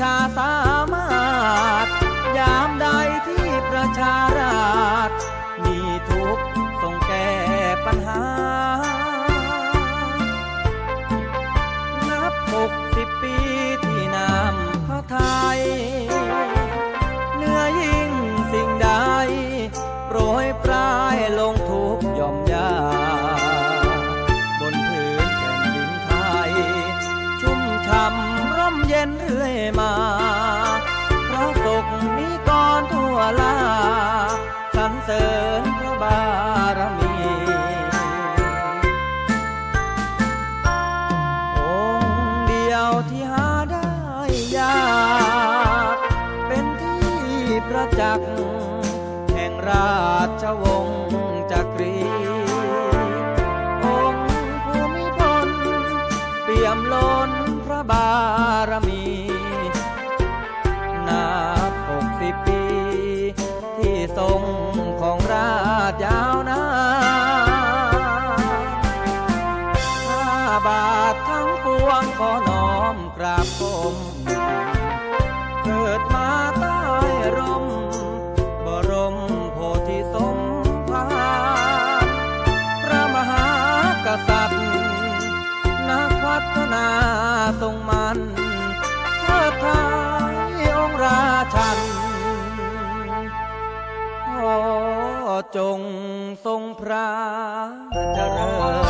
ชาสา ริญพระบารมี องค์เดียวที่หาได้ยาก เป็นที่ประจักษ์แห่งราชวงศ์จักรีองค์ภูมิพลเปี่ยมล้นพระบารมีาททั้งปวงขอน้อมกราบก้มเกิดมาใต้ร่ม บรมโพธิสมภารพระมหากษัตริย์ นักพัฒนาทรงมันเทิดทายองค์ราชันขอจงทรงพระเจริญ